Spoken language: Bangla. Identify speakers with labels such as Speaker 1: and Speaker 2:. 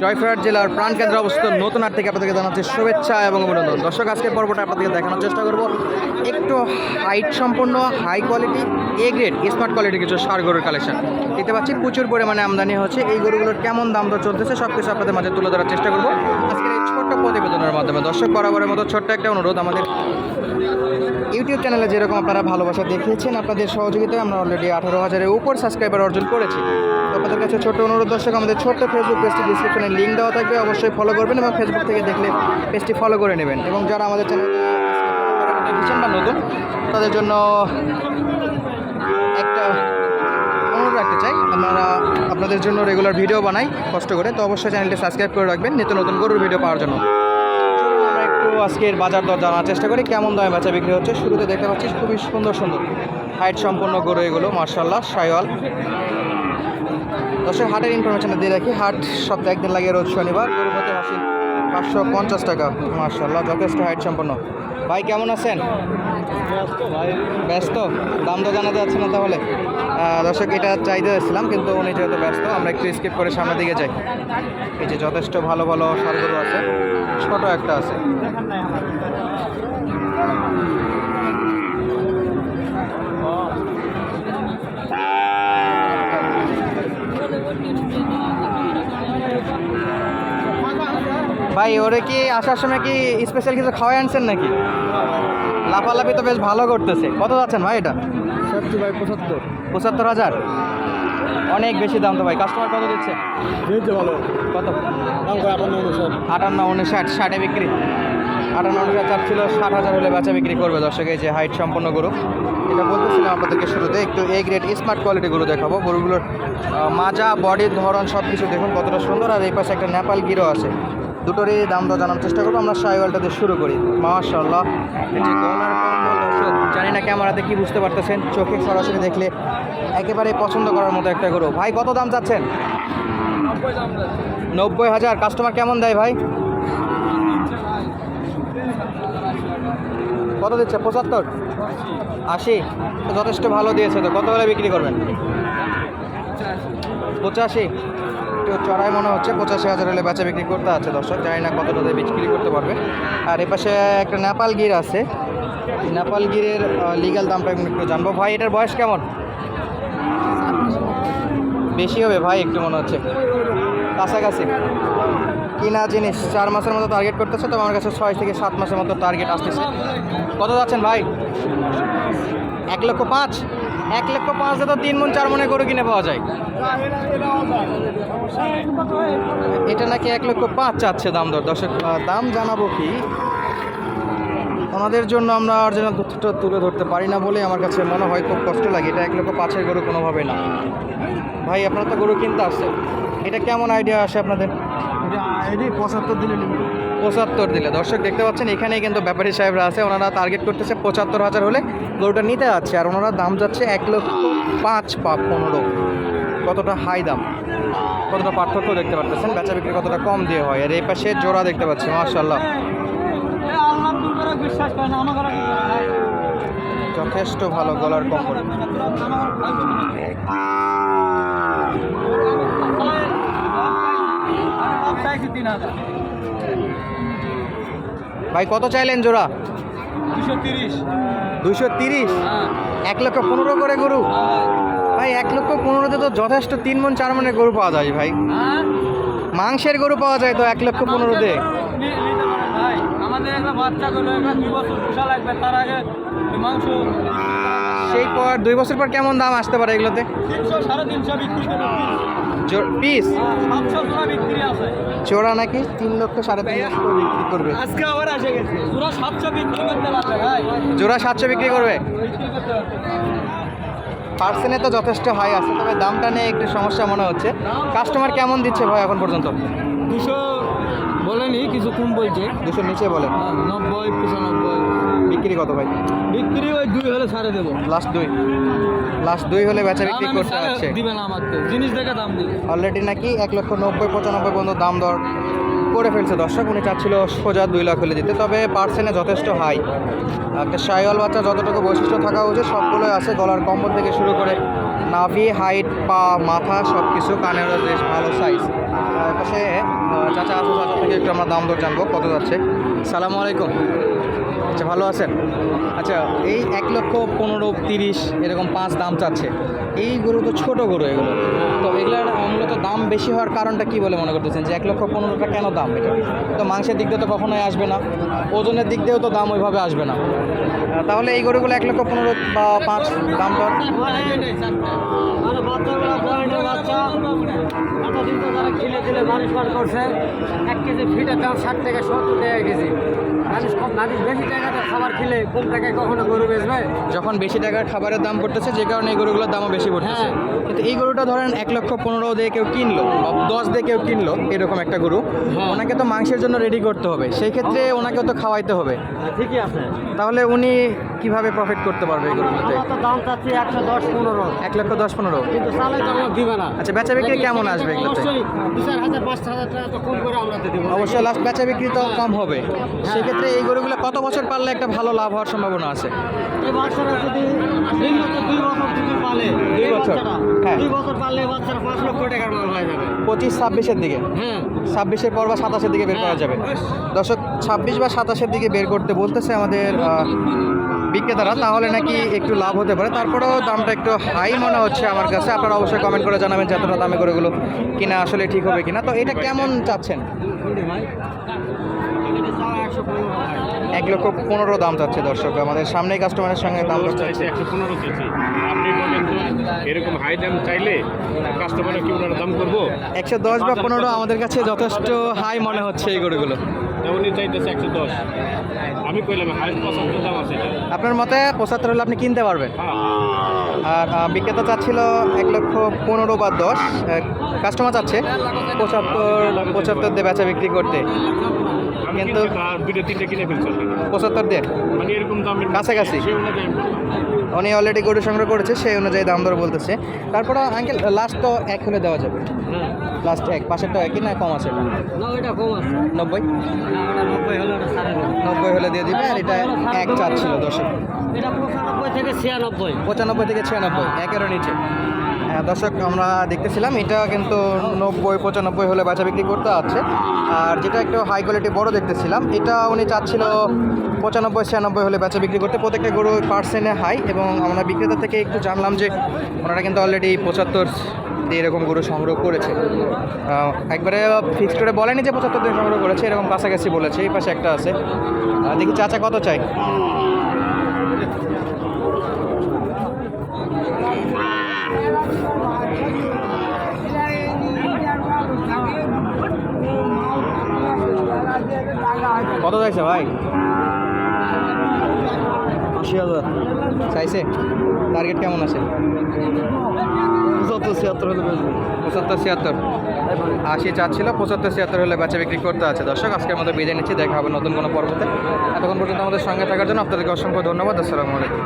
Speaker 1: জয়ফাট জেলার প্রাণকেন্দ্রে অবস্থিত নতুন হাট থেকে আপনাদেরকে জানাচ্ছি শুভেচ্ছা এবং অভিনন্দন। দর্শক, আজকের পর্বটা আপনাদেরকে দেখানোর চেষ্টা করব। একটু হাইট সম্পন্ন high quality A grade smart quality কিছু সার গরুর কালেকশন দেখতে পাচ্ছি প্রচুর পরিমাণে আমদানি হচ্ছে। এই গরুগুলোর কেমন দাম দর চলতেছে সব কিছু আপনাদের মাঝে তুলে ধরার চেষ্টা করব। আজকের এই ছোট্ট প্রতিবেদনের মাধ্যমে। দর্শক, বরাবরের মতো ছোট্ট একটা অনুরোধ আমাদের ইউটিউব চ্যানেলে যেরকম আপনারা ভালোবাসা দেখিয়েছেন আপনাদের সহযোগিতায় আমরা অলরেডি আঠারো হাজারের উপর সাবস্ক্রাইবার অর্জন করেছি। আপনাদের কাছে ছোট্ট অনুরোধ, দর্শক, আমাদের ছোট্ট ফেসবুক পেজটি ডিসক্রিপশনে লিঙ্ক দেওয়া থাকবে, অবশ্যই ফলো করবেন এবং ফেসবুক থেকে দেখলে পেজটি ফলো করে নেবেন। এবং যারা আমাদের চ্যানেল বা নতুন, তাদের জন্য একটা অনুরোধ রাখতে চাই আপনারা আপনাদের জন্য রেগুলার ভিডিও বানাই, কষ্ট করে। তো অবশ্যই চ্যানেলটি সাবস্ক্রাইব করে রাখবেন, নিত্য নতুন গরুর ভিডিও পাওয়ার জন্য। আমরা আজকের বাজার দর জানার চেষ্টা করি, কেমন দামে বেচা বিক্রি হচ্ছে শুরুতে দেখতে পাচ্ছি খুবই সুন্দর সুন্দর হাইট সম্পন্ন গরু এগুলো মার্শাল্লাহ সাইওয়াল দর্শক, হাটের ইনফরমেশনটা দিয়ে রাখি, হাট সপ্তাহে একদিন লাগে, রোজ শনিবার। গরু হতে হাসি পাঁচশো পঞ্চাশ টাকা। মার্শাল্লাহ যথেষ্ট হাইট সম্পন্ন। ভাই, কেমন আছেন? ব্যস্ত? দাম তো জানাতে যাচ্ছে না তাহলে। দর্শক, এটা চাইতে এসেছিলাম, কিন্তু উনি যেহেতু ব্যস্ত, আমরা একটু স্কিপ করে সামনের দিকে যাই। এই যে যথেষ্ট ভালো ভালো সারগুলো আছে, ছোট একটা আছে। ভাই ওরে কি আসার সময় কি স্পেশাল কিছু খাওয়াই আনছেন নাকি? লাফালাফি তো বেশ ভালো করতেছে। কত যাচ্ছেন ভাই এটা?
Speaker 2: সত্যি ভাই পঁচাত্তর।
Speaker 1: পঁচাত্তর হাজার? অনেক বেশি দাম তো ভাই। কাস্টমার কত দিচ্ছে?
Speaker 2: ভালো।
Speaker 1: কত?
Speaker 2: আটান্ন
Speaker 1: উনষাট। ষাটে বিক্রি। আটান্ন উনষাট ছিল ষাট হাজার হলে বেচা বিক্রি করবে। দর্শক এই যে হাইট সম্পন্ন গরু। এটা বলতেছিলাম আপনাদেরকে শুরুতে একটু এ গ্রেড স্মার্ট কোয়ালিটি গরু দেখাবো। গরুগুলোর মাজা বডির ধরন সব কিছু দেখুন কতটা সুন্দর। আর এই পাশে একটা নেপাল গিরো আছে। দুটোরই দাম দর জানার চেষ্টা করব। আমরা সাইওয়ালটা দিয়ে শুরু করি। মাশাল্লাহ জানি না ক্যামেরাতে কি বুঝতে পারতেছেন। চোখে সরাসরি দেখলে একেবারে পছন্দ করার মতো একটা গরু। ভাই, কত দাম চাচ্ছেন? নব্বই হাজার। কাস্টমার কেমন দেয় ভাই? কত দিচ্ছে? পঁচাত্তর? আশি? যথেষ্ট ভালো দিয়েছে তো। কত বেলা বিক্রি করবেন? পঁচাশি। একটু চড়াই মনে হচ্ছে, পঁচাশি হাজার হলে বেচা বিক্রি করতে আছে দর্শক, জানি না কতটা দিয়ে বিক্রি করতে পারবে। আর এপাশে একটা নেপাল গির আছে। নেপাল গিরের লিগাল দামটা একটু জানব। ভাই, এটার বয়স কেমন? বেশি হবে ভাই, একটু মনে হচ্ছে। কাছাকাছি। কিনা জিনিস, চার মাসের মতো টার্গেট করতেছে, তো আমার কাছে ছয় থেকে সাত মাসের মতো টার্গেট আসতেছে। কত যাচ্ছেন ভাই? এক লক্ষ পাঁচ, এক লক্ষ পাঁচ তো তিন মন, চার মনে করে কিনে পাওয়া যায়। এটা নাকি এক লক্ষ পাঁচ চাচ্ছে দাম দর। দর্শক দাম জানাব কি? ওনাদের জন্য আমরা অরিজিনাল তথ্যটা তুলে ধরতে পারি না বলে আমার কাছে মনে হয় খুব কষ্ট লাগে। এটা এক লক্ষ পাঁচের গরু কোনোভাবে না। ভাই, আপনারা তো গরু কিনতে আসছে। এটা কেমন আইডিয়া আসে আপনাদের?
Speaker 2: পঁচাত্তর দিলে
Speaker 1: পঁচাত্তর দিলে। দর্শক, দেখতে পাচ্ছেন, এখানেই কিন্তু ব্যাপারী সাহেবরা আছে। ওনারা টার্গেট করতেছে পঁচাত্তর হাজার হলে গরুটা নিতে যাচ্ছে। আর ওনারা দাম যাচ্ছে এক লক্ষ পাঁচ পা পনেরো। কতটা হাই দাম। কতটা পার্থক্য দেখতে পাচ্ছেন বেচা বিক্রি কতটা কম দিয়ে হয়। আর এই পাশে জোড়া দেখতে পাচ্ছি মার্শাল্লাহ যথেষ্ট ভালো গলার কম্বল। ভাই কত চাইলেন জোড়া?
Speaker 2: দুশো তিরিশ।
Speaker 1: তিরিশ? এক লক্ষ পনেরো করে গরু? ভাই এক লক্ষ পনেরোতে তো যথেষ্ট তিন মন চার মনের গরু পাওয়া যায় ভাই। মাংসের গরু পাওয়া যায় তো এক লক্ষ পনেরোতে?
Speaker 2: ভাই। আমাদের একটা বাচ্চা করল একটা দুই বছর পোষা লাগবে তার আগে মাংস
Speaker 1: সেই পর দুই বছর পর কেমন দাম আসতে পারে এগুলোতে? পিস? চোরা নাকি? তিন লক্ষ সাড়ে তিন লক্ষ বিক্রি করবে।
Speaker 2: আজকে আবার আসে গেছে। জোড়া সাতশো বিক্রি করতে পারবে
Speaker 1: জোড়া সাতশো বিক্রি করবে? পার্সেনে তো যথেষ্ট হাই আছে তবে দামটা নিয়ে একটু সমস্যা মনে হচ্ছে। কাস্টমার কেমন দিচ্ছে ভাই এখন পর্যন্ত?
Speaker 2: দুশো বলেনি কিছু কম বলছে।
Speaker 1: দুশোর নিচে বলে।
Speaker 2: নব্বই পঁচানব্বই।
Speaker 1: বিক্রি কত ভাই?
Speaker 2: বিক্রি ওই দুই হলে ছাড়ে দেবো।
Speaker 1: লাস্ট দুই। লাস্ট দুই হলে বেচা বিক্রি করতে হচ্ছে।
Speaker 2: দিবে না আমাকে। জিনিস দেখে দাম দিবে।
Speaker 1: অলরেডি নাকি এক লক্ষ নব্বই পঁচানব্বই পর্যন্ত দাম দর করে ফেলছে। দর্শক উনি চাচ্ছিল সোজা দুই লাখ হলে দিতে তবে পার্সেন্টে যথেষ্ট হাই। একটা সাইওয়াল বাচ্চা যতটুকু বৈশিষ্ট্য থাকা উচিত সবগুলোই আছে গলার কম্বল থেকে শুরু করে নাভি, হাইট, পা, মাথা সব কিছু কানের বেশ ভালো সাইজ পাশে চাচা আসো চাচা থেকে একটু আমরা দাম দর জানব, কত যাচ্ছে। সালাম আলাইকুম। আচ্ছা ভালো আছেন? আচ্ছা এই এক লক্ষ পনেরো তিরিশ এরকম পাঁচ দাম চাচ্ছে। এই গরু তো ছোট গরু এগুলো। তো এগুলোর মূলত দাম বেশি হওয়ার কারণটা কি বলে মনে করতেছেন? যে এক লক্ষ পনেরোটা কেন দাম এটা? তো মাংসের দিক দিয়ে তো কখনোই আসবে না। ওজনের দিক দিয়েও তো দাম ওইভাবে আসবে না। তাহলে এই গরুগুলো এক লক্ষ পনেরো বা পাঁচ দাম
Speaker 2: খাবার খেলে
Speaker 1: যখন বেশি টাকার খাবারের দাম পড়তেছে, যে কারণে এই গরুগুলোর দামও বেশি পড়তেছে।
Speaker 2: হ্যাঁ।
Speaker 1: কিন্তু এই গরুটা ধরেন এক লক্ষ পনেরো দিয়ে কেউ কিনলো দশ দিয়ে কেউ কিনলো এরকম একটা গরু
Speaker 2: হ্যাঁ।
Speaker 1: ওনাকে তো মাংসের জন্য রেডি করতে হবে। সেই ক্ষেত্রে ওনাকেও তো খাওয়াইতে হবে।
Speaker 2: ঠিকই আছে।
Speaker 1: তাহলে উনি কীভাবে প্রফিট করতে পারবে এই গরুগুলোতে?
Speaker 2: আমরা দাম চাচ্ছি একশো দশ পনেরো।
Speaker 1: এক লক্ষ দশ পনেরো?
Speaker 2: কিন্তু চালে তো আমরা দিবে না।
Speaker 1: আচ্ছা বেচা বিক্রি কেমন আসবে এগুলোতে?
Speaker 2: অবশ্যই
Speaker 1: লাস্ট বেচা বিক্রি তো কম হবে।
Speaker 2: হ্যাঁ।
Speaker 1: সেক্ষেত্রে এই গরুগুলো কত বছর পারলে একটা ভালো লাভ হওয়ার সম্ভাবনা আছে?
Speaker 2: এই বাচ্চারা যদি দুই বছর যদি পালে
Speaker 1: দুই বছর? হ্যাঁ।
Speaker 2: দুই বছর পারলে এই পাঁচ লক্ষ টাকার মাল হয়ে যাবে।
Speaker 1: পঁচিশ ছাব্বিশের দিকে?
Speaker 2: হ্যাঁ।
Speaker 1: ছাব্বিশের পর বা সাতাশের দিকে বের করা যাবে। দর্শক ছাব্বিশ বা সাতাশের দিকে বের করতে বলতেছে আমাদের বিক্রেতারা তাহলে নাকি একটু লাভ হতে পারে। তারপরেও দামটা একটু হাই মনে হচ্ছে আমার কাছে। আপনারা অবশ্যই কমেন্ট করে জানাবেন যে এতটা দামে করে এগুলো কিনা আসলে ঠিক হবে কিনা। তো এটা কেমন চাচ্ছেন?
Speaker 2: ভাই।
Speaker 1: এক লক্ষ পনেরো দাম চাচ্ছে দর্শক। আমাদের সামনেই কাস্টমারের সঙ্গে দাম চাচ্ছে।
Speaker 3: একশো পনেরো চাইছি। আপনি এরকম হাই দাম চাইলে কাস্টমার কি ওনারা দাম করব?
Speaker 1: একশো দশ বা পনেরো আমাদের কাছে যথেষ্ট হাই মনে হচ্ছে এই গরুগুলো।
Speaker 3: উনি চাইতেছে একশো দশ। আমি কইলাম হাই পঁচাত্তর দাম আছে।
Speaker 1: আপনার মতে পঁচাত্তর হলে আপনি কিনতে পারবেন?
Speaker 3: হ্যাঁ।
Speaker 1: আর বিক্রেতা চাচ্ছিল এক লক্ষ পনেরো বা দশ। কাস্টমার চাচ্ছে পঁচাত্তর পঁচাত্তর দিয়ে বেচা বিক্রি করতে। কিন্তু-
Speaker 3: কিন্তু আর দুটো তিনটে কিনে ফেলছি। already।
Speaker 1: পঁচাত্তর দিয়ে?
Speaker 3: মানে এরকম দামের
Speaker 1: কাছাকাছি। উনি অলরেডি গরু সংগ্রহ করেছে সেই অনুযায়ী দাম দর বলতেছে। তারপরে আঙ্কেল লাস্ট তো এক হলে দেওয়া যাবে।
Speaker 2: হ্যাঁ।
Speaker 1: লাস্ট এক পাশেরটা একই না কম আছে এটা?
Speaker 2: না ওইটা কম আছে।
Speaker 1: নব্বই?
Speaker 2: নব্বই হলে
Speaker 1: দিয়ে দিবে আর এটা এক চাচ্ছিল দর্শক
Speaker 2: এটা পঁচানব্বই থেকে ছিয়ানব্বই।
Speaker 1: পঁচানব্বই থেকে ছিয়ানব্বই একেরও নিচে। হ্যাঁ দর্শক আমরা দেখতেছিলাম এটা কিন্তু নব্বই পঁচানব্বই হলে বাচ্চা বিক্রি করতে আছে। আর যেটা একটু হাই কোয়ালিটি বড় দেখতেছিলাম। এটা উনি চাচ্ছিল পঁচানব্বই, ছিয়ানব্বই হলে বেচা বিক্রি করতে। প্রত্যেকটা গরু পার্সেন্টে হাই এবং আমরা বিক্রেতা থেকে একটু জানলাম যে ওনারা কিন্তু অলরেডি পঁচাত্তর দিয়ে এরকম গরু সংগ্রহ করেছে। একবারে ফিক্স করে বলেনি যে পঁচাত্তর দিয়ে সংগ্রহ করেছে, এরকম কাছাকাছি বলেছে, এই পাশে একটা আছে। দেখি চাচা কত চাই চাইছে ভাই? চাইছে? টার্গেট কেমন আছে? পঁচাত্তর, ছিয়াত্তর হলে পঁচাত্তর, ছিয়াত্তর। আশি চাচ্ছিল, পঁচাত্তর, ছিয়াত্তর হলে বাচ্চা বিক্রি করতে আছে। দর্শক, আজকের মতো বিদায় নিচ্ছি। দেখা হবে নতুন কোনো পর্বতে। এতক্ষণ পর্যন্ত আমাদের সঙ্গে থাকার জন্য আপনাদেরকে অসংখ্য ধন্যবাদ। আসসালামু আলাইকুম।